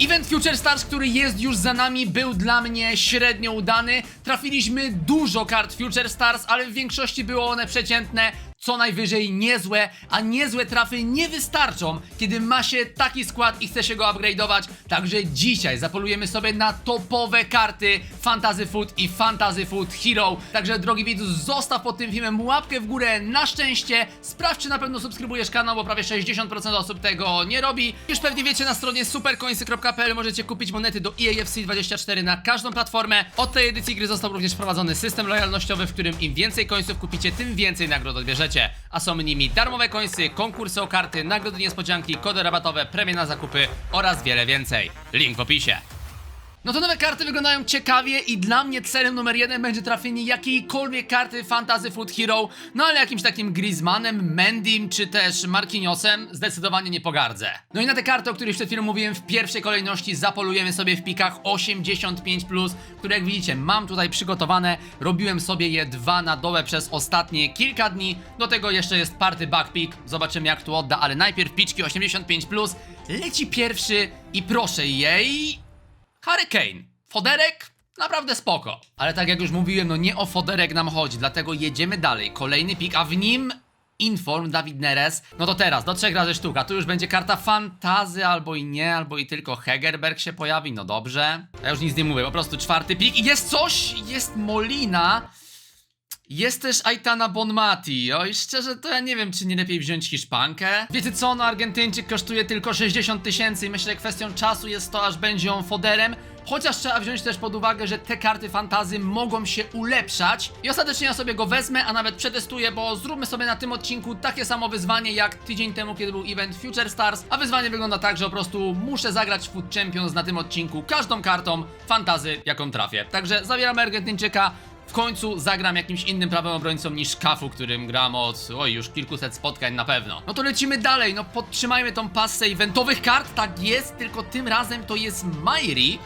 Event Future Stars, który jest już za nami, był dla mnie średnio udany. Trafiliśmy dużo kart Future Stars, ale w większości były one przeciętne, co najwyżej niezłe, a niezłe trafy nie wystarczą, kiedy ma się taki skład i chce się go upgrade'ować. Także dzisiaj zapolujemy sobie na topowe karty Fantasy Food i Fantasy Food Hero. Także drogi widzu, zostaw pod tym filmem łapkę w górę na szczęście. Sprawdź, czy na pewno subskrybujesz kanał, bo prawie 60% osób tego nie robi. Już pewnie wiecie, na stronie supercoinsy.pl możecie kupić monety do E EAFC 24 na każdą platformę. Od tej edycji gry został również wprowadzony system lojalnościowy, w którym im więcej końców kupicie, tym więcej nagród odbierzecie. A są nimi darmowe końsy, konkursy o karty, nagrody niespodzianki, kody rabatowe, premie na zakupy oraz wiele więcej. Link w opisie. No to nowe karty wyglądają ciekawie i dla mnie celem numer jeden będzie trafienie jakiejkolwiek karty Fantasy Food Hero, no ale jakimś takim Griezmannem, Mendym czy też Marquinhosem zdecydowanie nie pogardzę. No i na te karty, o których przed chwilą mówiłem, w pierwszej kolejności zapolujemy sobie w pikach 85+, które jak widzicie mam tutaj przygotowane, robiłem sobie je dwa na dole przez ostatnie kilka dni, do tego jeszcze jest party backpick, zobaczymy jak tu odda, ale najpierw piczki 85+, leci pierwszy i proszę jej... Hurricane. Foderek? Naprawdę spoko. Ale tak jak już mówiłem, no nie o foderek nam chodzi, dlatego jedziemy dalej. Kolejny pik, a w nim Inform Dawid Neres. No to teraz, do trzech razy sztuka. Tu już będzie karta fantazy, albo i nie, albo i tylko Hegerberg się pojawi. No dobrze. Ja już nic nie mówię, po prostu czwarty pik. I jest coś! Jest Molina. Jest też Aitana Bonmati. Oj, szczerze to ja nie wiem, czy nie lepiej wziąć Hiszpankę. Wiecie co, no Argentyńczyk kosztuje tylko 60 tysięcy i myślę, że kwestią czasu jest to, aż będzie on foderem. Chociaż trzeba wziąć też pod uwagę, że te karty fantazy mogą się ulepszać. I ostatecznie ja sobie go wezmę, a nawet przetestuję, bo zróbmy sobie na tym odcinku takie samo wyzwanie jak tydzień temu, kiedy był event Future Stars. A wyzwanie wygląda tak, że po prostu muszę zagrać Food Champions na tym odcinku każdą kartą fantazy, jaką trafię. Także zabieramy Argentyńczyka. W końcu zagram jakimś innym prawym obrońcą niż Kafu, którym gram od oj, już kilkuset spotkań na pewno. No to lecimy dalej, no podtrzymajmy tą passę eventowych kart, tak jest, tylko tym razem to jest Mairi.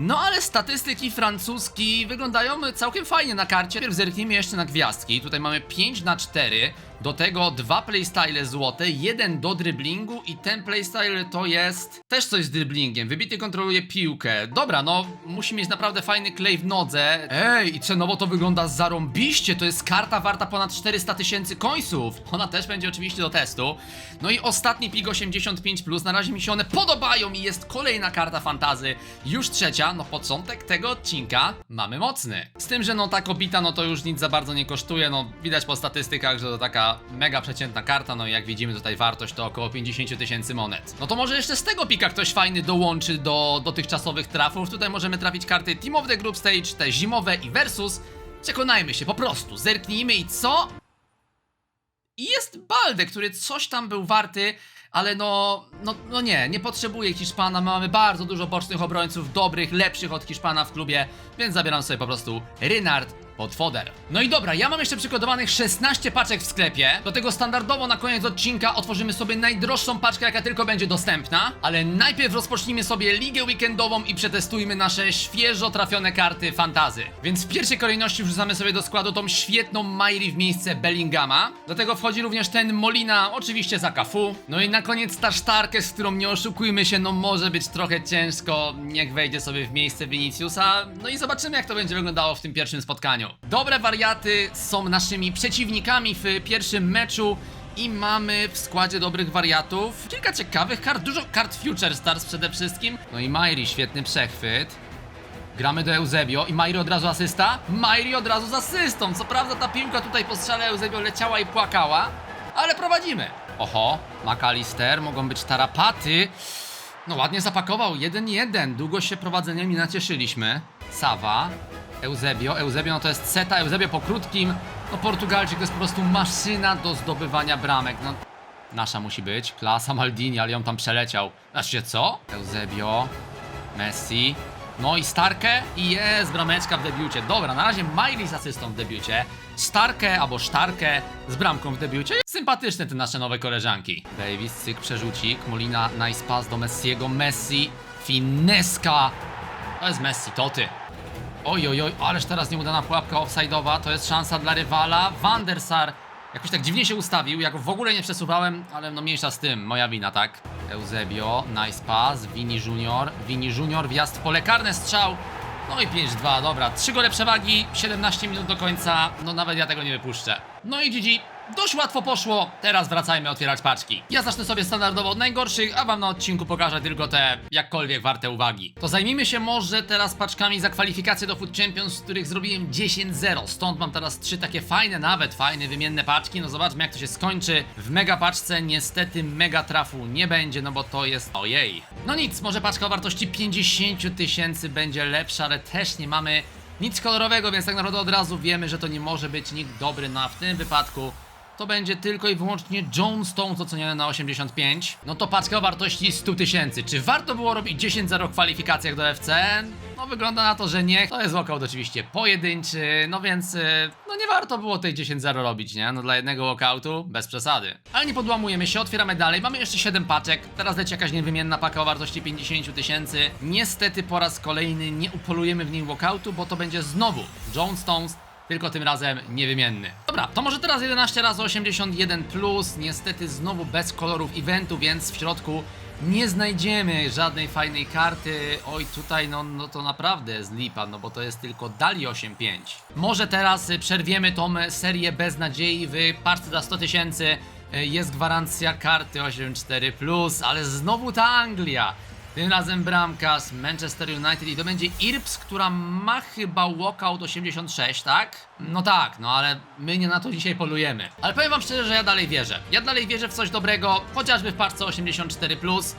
No ale statystyki francuski wyglądają całkiem fajnie na karcie. Pierw zerknijmy jeszcze na gwiazdki. Tutaj mamy 5 na 4 do tego dwa playstyle złote, jeden do driblingu i ten playstyle to jest też coś z driblingiem. Wybity kontroluje piłkę. Dobra, no musi mieć naprawdę fajny klej w nodze. Ej, i cenowo to wygląda zarąbiście. To jest karta warta ponad 400 tysięcy końców. Ona też będzie oczywiście do testu. No i ostatni pig 85+. Na razie mi się one podobają i jest kolejna karta fantazy. Już trzecia, no początek tego odcinka mamy mocny. Z tym, że no ta kobita, no to już nic za bardzo nie kosztuje. No widać po statystykach, że to taka mega przeciętna karta, no i jak widzimy tutaj wartość to około 50 tysięcy monet. No to może jeszcze z tego pika ktoś fajny dołączy do dotychczasowych trafów. Tutaj możemy trafić karty Team of the Group Stage, te zimowe i Versus. Przekonajmy się, po prostu, zerknijmy i co? I jest Balde, który coś tam był warty, ale no, no, no nie, nie potrzebuje Hiszpana. Mamy bardzo dużo bocznych obrońców, dobrych, lepszych od Hiszpana w klubie, więc zabieram sobie po prostu Rynard pod foder. No i dobra, ja mam jeszcze przygotowanych 16 paczek w sklepie. Do tego standardowo na koniec odcinka otworzymy sobie najdroższą paczkę, jaka tylko będzie dostępna. Ale najpierw rozpocznijmy sobie ligę weekendową i przetestujmy nasze świeżo trafione karty fantazy. Więc w pierwszej kolejności wrzucamy sobie do składu tą świetną Mairi w miejsce Bellingama. Do tego wchodzi również ten Molina, oczywiście za Cafu. No i na koniec ta sztarkę, z którą nie oszukujmy się, no może być trochę ciężko. Niech wejdzie sobie w miejsce Viniciusa. No i zobaczymy, jak to będzie wyglądało w tym pierwszym spotkaniu. Dobre wariaty są naszymi przeciwnikami w pierwszym meczu. I mamy w składzie dobrych wariatów kilka ciekawych kart, dużo kart Future Stars przede wszystkim. No i Mairi, świetny przechwyt. Gramy do Eusebio i Mairi od razu asysta. Mairi od razu z asystą. Co prawda ta piłka tutaj po strzale Eusebio leciała i płakała, ale prowadzimy. Oho, McAllister, mogą być tarapaty. No ładnie zapakował, 1-1. Długo się prowadzeniem nie nacieszyliśmy. Sawa, Eusebio, Eusebio no to jest seta, Eusebio po krótkim. No Portugalczyk to jest po prostu maszyna do zdobywania bramek. No nasza musi być. Klasa Maldini, ale ją tam przeleciał. Znaczy co? Eusebio, Messi. No i Starkę i jest brameczka w debiucie. Dobra, na razie Miley z asystą w debiucie. Starkę albo Sztarkę z bramką w debiucie. Sympatyczne te nasze nowe koleżanki. Davis, cyk, przerzucik. Molina, nice pass do Messiego. Messi, fineska. To jest Messi, to ty. Oj, oj, oj, ależ teraz nieudana pułapka offside'owa, to jest szansa dla rywala. Van der Sar jakoś tak dziwnie się ustawił, jak w ogóle nie przesuwałem, ale no mniejsza z tym, moja wina, tak? Eusebio, nice pass, Vini Junior, Vini Junior, wjazd w pole karne, strzał. No i 5-2, dobra, 3 gole przewagi, 17 minut do końca, no nawet ja tego nie wypuszczę. No i GG, dość łatwo poszło, teraz wracajmy otwierać paczki. Ja zacznę sobie standardowo od najgorszych, a wam na odcinku pokażę tylko te jakkolwiek warte uwagi. To zajmijmy się może teraz paczkami za kwalifikację do Food Champions, z których zrobiłem 10-0, stąd mam teraz trzy takie fajne, nawet fajne, wymienne paczki, no zobaczmy jak to się skończy. W mega paczce niestety mega trafu nie będzie, no bo to jest, ojej. No nic, może paczka o wartości 50 000 tysięcy będzie lepsza, ale też nie mamy nic kolorowego, więc tak naprawdę od razu wiemy, że to nie może być nikt dobry, no a w tym wypadku to będzie tylko i wyłącznie John Stones oceniony na 85. No to paczka o wartości 100 tysięcy. Czy warto było robić 10-0 w kwalifikacjach do FC? No wygląda na to, że nie. To jest walkout oczywiście pojedynczy, no więc y, no nie warto było tej 10-0 robić, nie? No dla jednego walkoutu bez przesady. Ale nie podłamujemy się, otwieramy dalej. Mamy jeszcze 7 paczek. Teraz leci jakaś niewymienna paka o wartości 50 tysięcy. Niestety po raz kolejny nie upolujemy w niej walkoutu, bo to będzie znowu John Stones tylko tym razem niewymienny. Dobra, to może teraz 11 razy 81 plus, niestety znowu bez kolorów eventu, więc w środku nie znajdziemy żadnej fajnej karty. Oj, tutaj no, no to naprawdę jest lipa, no bo to jest tylko Dali 8.5. Może teraz przerwiemy tą serię bez nadziei w paczce za 100 tysięcy. y, Jest gwarancja karty 8.4 plus, ale znowu ta Anglia. Tym razem bramka z Manchester United i to będzie Irps, która ma chyba walkout 86, tak? No tak, no ale my nie na to dzisiaj polujemy. Ale powiem wam szczerze, że ja dalej wierzę. Ja dalej wierzę w coś dobrego, chociażby w parce 84+.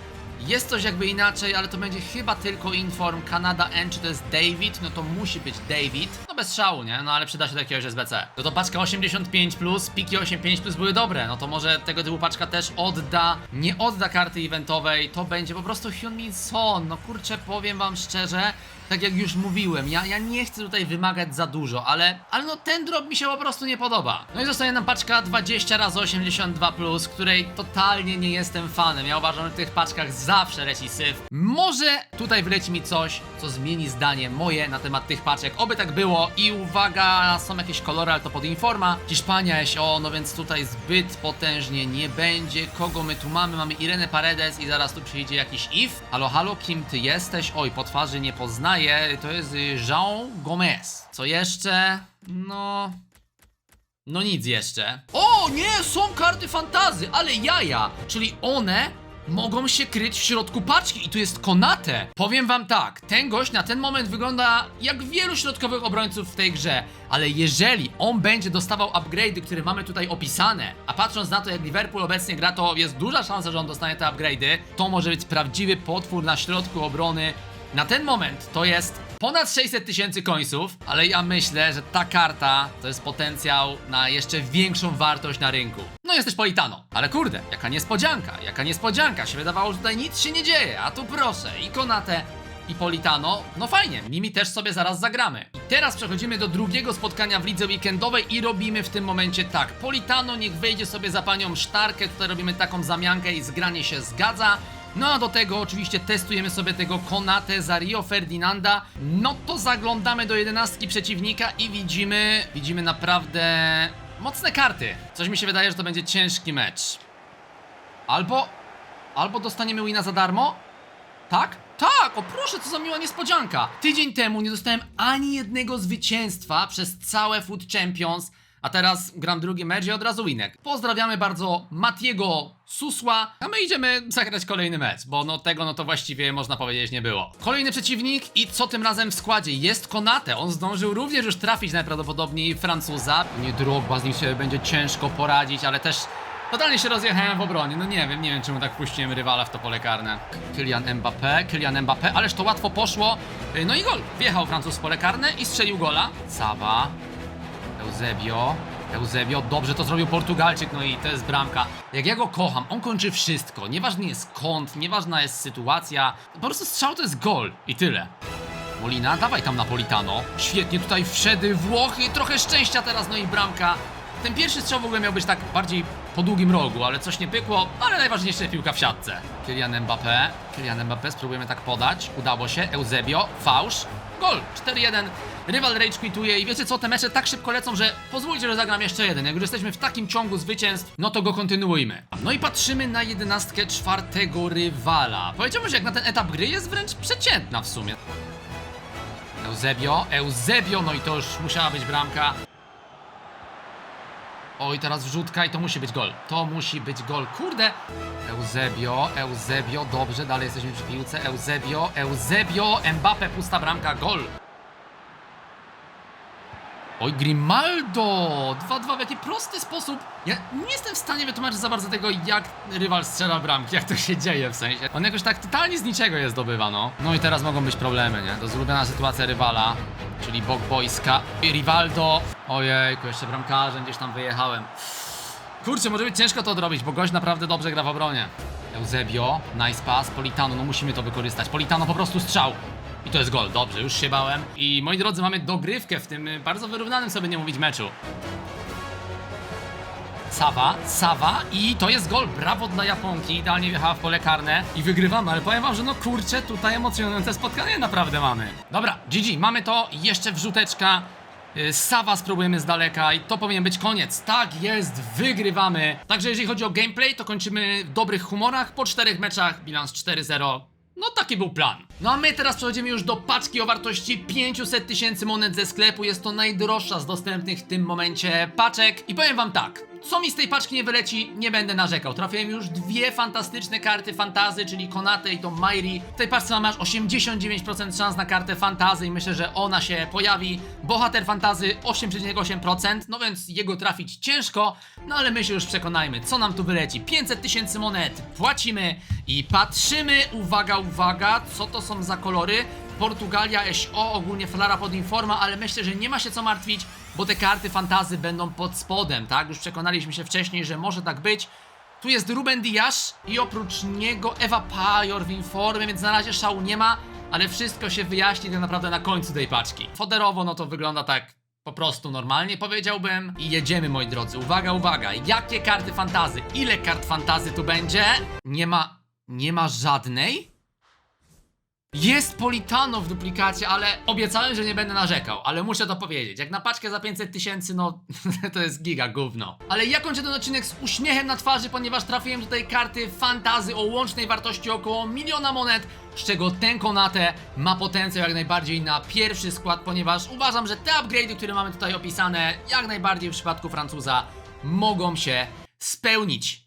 Jest coś jakby inaczej, ale to będzie chyba tylko Inform Kanada N, czy to jest David? No to musi być David. No bez szału, nie? No ale przyda się do jakiegoś SBC. No to paczka 85+, plus, piki 85+, plus były dobre. No to może tego typu paczka też odda, nie odda karty eventowej, to będzie po prostu Hyun Min Son. No kurczę, powiem wam szczerze, tak jak już mówiłem, ja, ja nie chcę tutaj wymagać za dużo, ale, ale no ten drop mi się po prostu nie podoba. No i zostaje nam paczka 20 razy 82 plus, której totalnie nie jestem fanem. Ja uważam, że w tych paczkach zawsze leci syf. Może tutaj wleci mi coś, co zmieni zdanie moje na temat tych paczek. Oby tak było i uwaga, są jakieś kolory, ale to pod informa. Hiszpania o, no więc tutaj zbyt potężnie nie będzie. Kogo my tu mamy? Mamy Irenę Paredes i zaraz tu przyjdzie jakiś If. Halo, halo, kim ty jesteś? Oj, po twarzy nie poznaję. To jest Jean Gomez. Co jeszcze? No... No nic jeszcze. O, nie, są karty fantazy, ale jaja. Czyli one mogą się kryć w środku paczki i tu jest Konate. Powiem wam tak, ten gość na ten moment wygląda jak wielu środkowych obrońców w tej grze, ale jeżeli on będzie dostawał upgrade'y, które mamy tutaj opisane, a patrząc na to jak Liverpool obecnie gra, to jest duża szansa, że on dostanie te upgrade'y, to może być prawdziwy potwór na środku obrony. Na ten moment to jest ponad 600 tysięcy końców, ale ja myślę, że ta karta to jest potencjał na jeszcze większą wartość na rynku. No jest też Politano, ale kurde, jaka niespodzianka, jaka niespodzianka, się wydawało, że tutaj nic się nie dzieje, a tu proszę, i Konate, i Politano, no fajnie, nimi też sobie zaraz zagramy. I teraz przechodzimy do drugiego spotkania w lidze weekendowej i robimy w tym momencie tak. Politano niech wejdzie sobie za panią Sztarkę, tutaj robimy taką zamiankę i zgranie się zgadza. No a do tego oczywiście testujemy sobie tego Konate za Rio Ferdinanda. No to zaglądamy do jedenastki przeciwnika i widzimy, widzimy naprawdę mocne karty. Coś mi się wydaje, że to będzie ciężki mecz. Albo, albo dostaniemy wina za darmo? Tak? Tak, o proszę, co za miła niespodzianka. Tydzień temu nie dostałem ani jednego zwycięstwa przez całe Food Champions, a teraz gram drugi mecz i od razu winek. Pozdrawiamy bardzo Matiego Susła, a my idziemy zagrać kolejny mecz, bo no tego no to właściwie można powiedzieć nie było. Kolejny przeciwnik i co tym razem w składzie? Jest Konate, on zdążył również już trafić najprawdopodobniej Francuza. Nie z nim się będzie ciężko poradzić, ale też Totalnie się rozjechałem w obronie, no nie wiem, nie wiem czemu tak puściłem rywala w to pole karne. Kylian Mbappé, Kylian Mbappé, ależ to łatwo poszło. No i gol. Wjechał Francuz w pole karne i strzelił gola. Saba, Eusebio, Eusebio, dobrze to zrobił Portugalczyk, no i to jest bramka. Jak ja go kocham, on kończy wszystko. Nieważny jest kąt, nieważna jest sytuacja. Po prostu strzał to jest gol i tyle. Molina, dawaj tam Napolitano. Świetnie tutaj wszedł Włochy, trochę szczęścia teraz, no i bramka. Ten pierwszy strzał w ogóle miał być tak bardziej po długim rogu, ale coś nie pykło, ale najważniejsze piłka w siatce. Kylian Mbappé, Kylian Mbappé, spróbujemy tak podać, udało się, Eusebio, fałsz, gol, 4-1, rywal rage i wiecie co, te mecze tak szybko lecą, że pozwólcie, że zagram jeszcze jeden, jak już jesteśmy w takim ciągu zwycięstw, no to go kontynuujmy. No i patrzymy na jedenastkę czwartego rywala. Powiedziałbym, że jak na ten etap gry jest wręcz przeciętna w sumie. Eusebio, Eusebio, no i to już musiała być bramka. Oj, teraz wrzutka i to musi być gol. To musi być gol. Kurde. Eusebio, Eusebio, dobrze, dalej jesteśmy przy piłce. Eusebio, Eusebio, Mbappe, pusta bramka, gol. Oj, Grimaldo! 2-2 w jaki prosty sposób. Ja nie jestem w stanie wytłumaczyć za bardzo tego, jak rywal strzela bramki, jak to się dzieje w sensie. On jakoś tak totalnie z niczego je zdobywa, no. No i teraz mogą być problemy, nie? To jest ulubiona sytuacja rywala, czyli bok boiska. I Rivaldo. Ojejku, jeszcze bramkarzem gdzieś tam wyjechałem. Kurczę, może być ciężko to odrobić, bo gość naprawdę dobrze gra w obronie. Eusebio, nice pass, Politano, no musimy to wykorzystać. Politano po prostu strzał. I to jest gol, dobrze, już się bałem. I moi drodzy, mamy dogrywkę w tym y, bardzo wyrównanym, sobie nie mówić, meczu. Sawa, Sawa i to jest gol, brawo dla Japonki, idealnie wjechała w pole karne i wygrywamy, ale powiem wam, że no kurczę, tutaj emocjonujące spotkanie naprawdę mamy. Dobra, GG, mamy to, jeszcze wrzuteczka, Y, Sawa spróbujemy z daleka i to powinien być koniec. Tak jest, wygrywamy. Także jeżeli chodzi o gameplay, to kończymy w dobrych humorach. Po czterech meczach bilans 4-0. No taki był plan. No a my teraz przechodzimy już do paczki o wartości 500 tysięcy monet ze sklepu. Jest to najdroższa z dostępnych w tym momencie paczek. I powiem wam tak, co mi z tej paczki nie wyleci, nie będę narzekał. Trafiłem już dwie fantastyczne karty fantazy, czyli Konate i to Mairi. W tej paczce mamy aż 89% szans na kartę fantazy i myślę, że ona się pojawi. Bohater fantazy 8,8%, no więc jego trafić ciężko, no ale my się już przekonajmy, co nam tu wyleci. 500 tysięcy monet, płacimy i patrzymy, uwaga, uwaga, co to są za kolory. Portugalia, SO, ogólnie Flara pod Informa, ale myślę, że nie ma się co martwić, bo te karty fantazy będą pod spodem, tak? Już przekonaliśmy się wcześniej, że może tak być. Tu jest Ruben Dias i oprócz niego Eva Pajor w Informie, więc na razie szału nie ma, ale wszystko się wyjaśni tak naprawdę na końcu tej paczki. Foderowo no to wygląda tak po prostu normalnie powiedziałbym. I jedziemy moi drodzy, uwaga, uwaga, jakie karty fantazy, ile kart fantazy tu będzie? Nie ma, nie ma żadnej? Jest Politano w duplikacie, ale obiecałem, że nie będę narzekał, ale muszę to powiedzieć. Jak na paczkę za 500 tysięcy, no to jest giga gówno. Ale ja kończę ten odcinek z uśmiechem na twarzy, ponieważ trafiłem tutaj karty fantazy o łącznej wartości około miliona monet, z czego ten Konate ma potencjał jak najbardziej na pierwszy skład, ponieważ uważam, że te upgrade'y, które mamy tutaj opisane, jak najbardziej w przypadku Francuza mogą się spełnić.